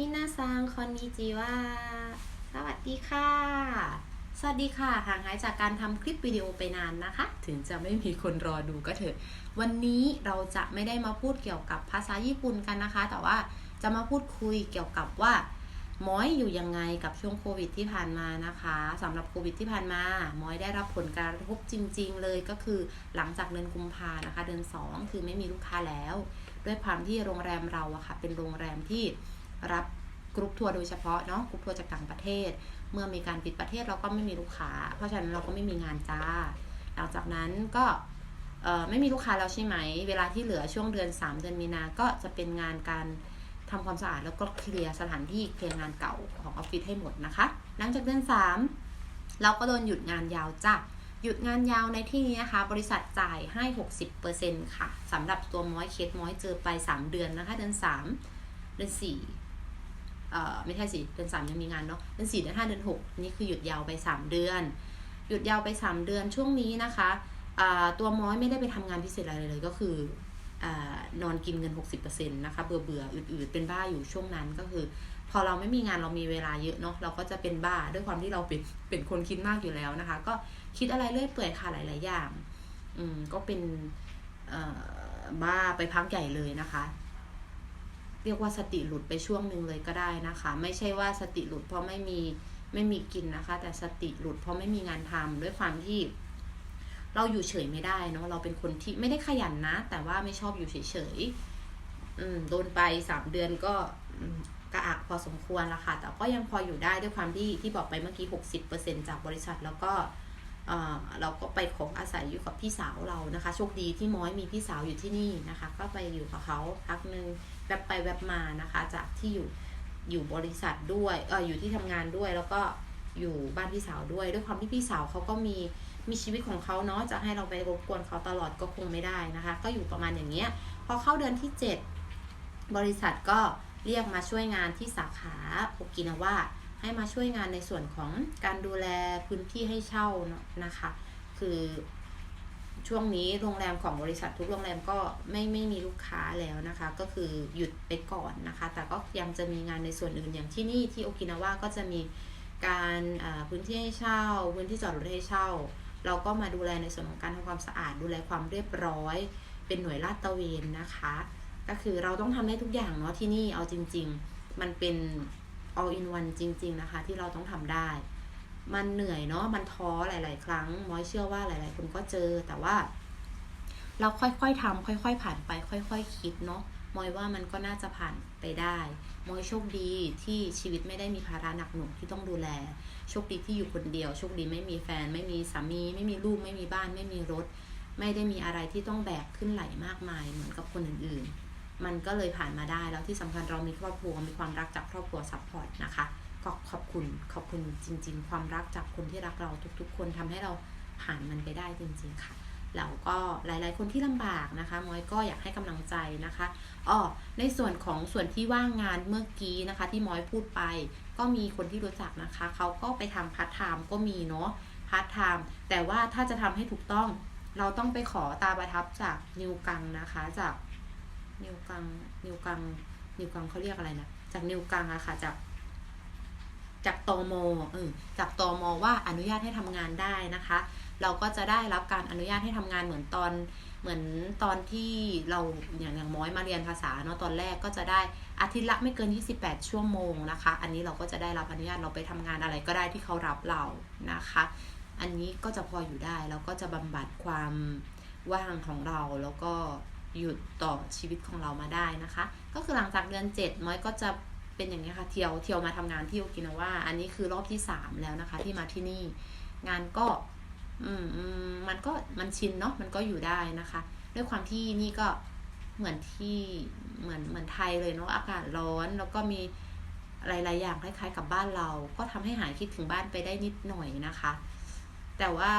มินาซังคอนนิจิวาสวัสดีค่ะ สวัสดีค่ะห่างหายจากการทำคลิปวิดีโอไปนานนะคะ ถึงจะไม่มีคนรอดูก็เถอะ วันนี้เราจะไม่ได้มาพูดเกี่ยวกับภาษาญี่ปุ่นกันนะคะ แต่ว่าจะมาพูดคุยเกี่ยวกับว่าม้อยอยู่ยังไงกับช่วงโควิดที่ผ่านมานะคะสำหรับโควิดที่ผ่านมาม้อยได้รับผลกระทบจริง ๆ เลยก็คือหลังจากเดือนกุมภานะคะ เดือน2 คือไม่มีลูกค้าแล้ว ด้วยความที่โรงแรมเราอะค่ะเป็นโรงแรมที่ รับกรุ๊ปทัวร์โดยเฉพาะเนาะกรุ๊ปทัวร์จากต่างประเทศ เมื่อมีการปิดประเทศเราก็ไม่มีลูกค้า เพราะฉะนั้นเราก็ไม่มีงานจ้า หลังจากนั้นก็ไม่มีลูกค้าแล้วใช่ไหม เวลาที่เหลือช่วงเดือน 3 เดือนมีนา ก็จะเป็นงานการทำความสะอาดแล้วก็เคลียร์สถานที่เคลียร์งานเก่าของออฟฟิศให้หมดนะคะ หลังจากเดือน 3 เราก็โดนหยุดงานยาวจ้ะหยุดงานยาวในที่นี้นะคะ บริษัทจ่ายให้ 60%ค่ะสำหรับตัวม้อยเคสม้อยเจอไป 3 เดือนนะคะ เดือน 3 เดือน 4 ไม่ใช่สิเดือน3ยังมีงานเนาะเดือน4เดือน5เดือน6นี่คือหยุดยาวไป3เดือน หยุดยาวไป3เดือนช่วงนี้นะคะตัวม้อยไม่ได้ไปทำงานพิเศษอะไรเลยก็คืออนอนกินเงิน 60%นะคะเบื่อเบื่ออืดๆเป็นบ้าอยู่ช่วงนั้นก็คือ พอเราไม่มีงานเรามีเวลาเยอะเนาะเราก็จะเป็นบ้าด้วยความที่เราเป็นเป็นคนคิดมากอยู่แล้วนะคะ ก็คิดอะไรเรื่อยเปื่อยค่ะหลาย ๆ อย่าง อืมก็เป็นบ้าไปพักใหญ่เลยนะคะ เรียกว่าสติหลุดไปช่วงหนึ่งเลยก็ได้นะคะ ไม่ใช่ว่าสติหลุดเพราะไม่มีไม่มีกินนะคะ แต่สติหลุดเพราะไม่มีงานทำด้วยความที่ เราอยู่เฉยไม่ได้เนาะเราเป็นคนที่ไม่ได้ขยันนะ แต่ว่าไม่ชอบอยู่เฉยๆโดนไปสามเดือนก็กระอักพอสมควรละค่ะ แต่ก็ยังพออยู่ได้ด้วยความที่ที่บอกไปเมื่อกี้ 60%จากบริษัทแล้วก็เราก็ไปขออาศัยอยู่กับพี่สาวเรานะคะ โชคดีที่ม้อยมีพี่สาวอยู่ที่นี่นะคะ ก็ไปอยู่กับเขาพักหนึ่ง แวบไปแวบมานะคะ จากที่อยู่อยู่บริษัทด้วยเอออยู่ที่ทำงานด้วยแล้วก็อยู่บ้านพี่สาวด้วย ด้วยความที่พี่สาวเขาก็มีมีชีวิตของเขาเนาะจะให้เราไปรบกวนเขาตลอดก็คงไม่ได้นะคะ ก็อยู่ประมาณอย่างเงี้ยพอเข้าเดือนที่ 7 บริษัทก็เรียกมาช่วยงานที่สาขาโอกินาวะให้มาช่วยงานในส่วนของการดูแลพื้นที่ให้เช่าเนอะนะคะ คือ ช่วงนี้โรงแรมของบริษัททุกโรงแรมก็ไม่ไม่มีลูกค้าแล้วนะคะ ก็คือหยุดไปก่อนนะคะ แต่ก็ยังจะมีงานในส่วนอื่นอย่างที่นี่ที่โอกินาวะก็จะมีการพื้นที่ให้เช่า พื้นที่จอดรถให้เช่า เราก็มาดูแลในส่วนของการทำความสะอาดดูแลความเรียบร้อย เป็นหน่วยลาดตระเวนนะคะ ก็คือเราต้องทำได้ทุกอย่างเนาะที่นี่เอาจริง ๆ มันเป็น all in one จริง ๆ นะคะ ที่เราต้องทำได้ มันเหนื่อยเนาะมันท้อหลาย ๆ ครั้งมอยเชื่อว่าหลาย ๆ คนก็เจอแต่ว่า เราค่อย ๆทำค่อย ๆ ผ่านไป ค่อยๆคิดเนาะมอยว่ามันก็น่าจะผ่านไปได้มอยโชคดีที่ชีวิตไม่ได้มีภาระหนักหน่วงที่ต้องดูแล โชคดีที่อยู่คนเดียว โชคดีไม่มีแฟน ไม่มีสามี ไม่มีลูก ไม่มีบ้าน ไม่มีรถ ไม่ได้มีอะไรที่ต้องแบกขึ้นไหลมากมายเหมือนกับคนอื่น ๆ มันก็เลยผ่านมาได้แล้วที่สำคัญเรามีครอบครัวมีความรักจากครอบครัวซัพพอร์ตนะคะ ก็ขอบคุณขอบคุณจริง ๆ ความรักจากคนที่รักเราทุก ๆ คนทำให้เราผ่านมันไปได้จริง ๆ ค่ะแล้วก็หลาย ๆ คนที่ลำบากนะคะมอยก็อยากให้กำลังใจนะคะอ๋อในส่วนของส่วนที่ว่างงานเมื่อกี้นะคะ ที่มอยพูดไป ก็มีคนที่รู้จักนะคะเขาก็ไปทำพาร์ทไทม์ก็มีเนาะพาร์ทไทม์แต่ว่าถ้าจะทำให้ถูกต้องเราต้องไปขอตาประทับจากนิวกังนะคะจากนิวกังนิวกังนิวกังเขาเรียกอะไรนะจากนิวกังอะค่ะจาก จากตมเออจากตมว่าอนุญาตให้ทำงานได้นะคะ เราก็จะได้รับการอนุญาตให้ทำงานเหมือนตอนเหมือนตอนที่เราอย่างอย่างม้อยมาเรียนภาษาเนาะตอนแรกก็จะได้อาทิตย์ละไม่เกิน 28 ชั่วโมงนะคะ อันนี้เราก็จะได้รับอนุญาตเราไปทำงานอะไรก็ได้ที่เขารับเรานะคะ อันนี้ก็จะพออยู่ได้แล้วก็จะบำบัดความว่างของเราแล้วก็หยุดต่อชีวิตของเรามาได้นะคะ ก็คือหลังจากเดือน 7 ม้อยก็จะ เป็นอย่างนี้ค่ะเที่ยวเที่ยวมาทำงานที่โอกินาวาอันนี้คือรอบที่3แล้วนะคะ ที่มาที่นี่ งานก็ อืมมันก็มันชินเนาะมันก็อยู่ได้นะคะ ด้วยความที่นี่ก็เหมือนที่เหมือนเหมือนไทยเลยเนาะอากาศร้อนแล้วก็มีหลายๆอย่างคล้ายๆกับบ้านเรา ก็ทำให้หายคิดถึงบ้านไปได้นิดหน่อยนะคะ แต่ว่า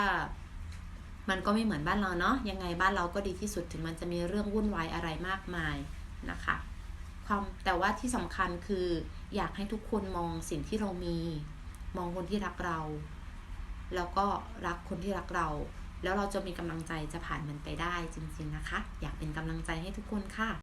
มันก็ไม่เหมือนบ้านเราเนาะยังไงบ้านเราก็ดีที่สุดถึงมันจะมีเรื่องวุ่นวายอะไรมากมายนะคะ ความแต่ว่าที่สำคัญคืออยากให้ทุกคนมองสิ่งที่เรามี มองคนที่รักเรา แล้วก็รักคนที่รักเรา แล้วเราจะมีกำลังใจจะผ่านมันไปได้จริง ๆนะคะ อยากเป็นกำลังใจให้ทุกคนค่ะ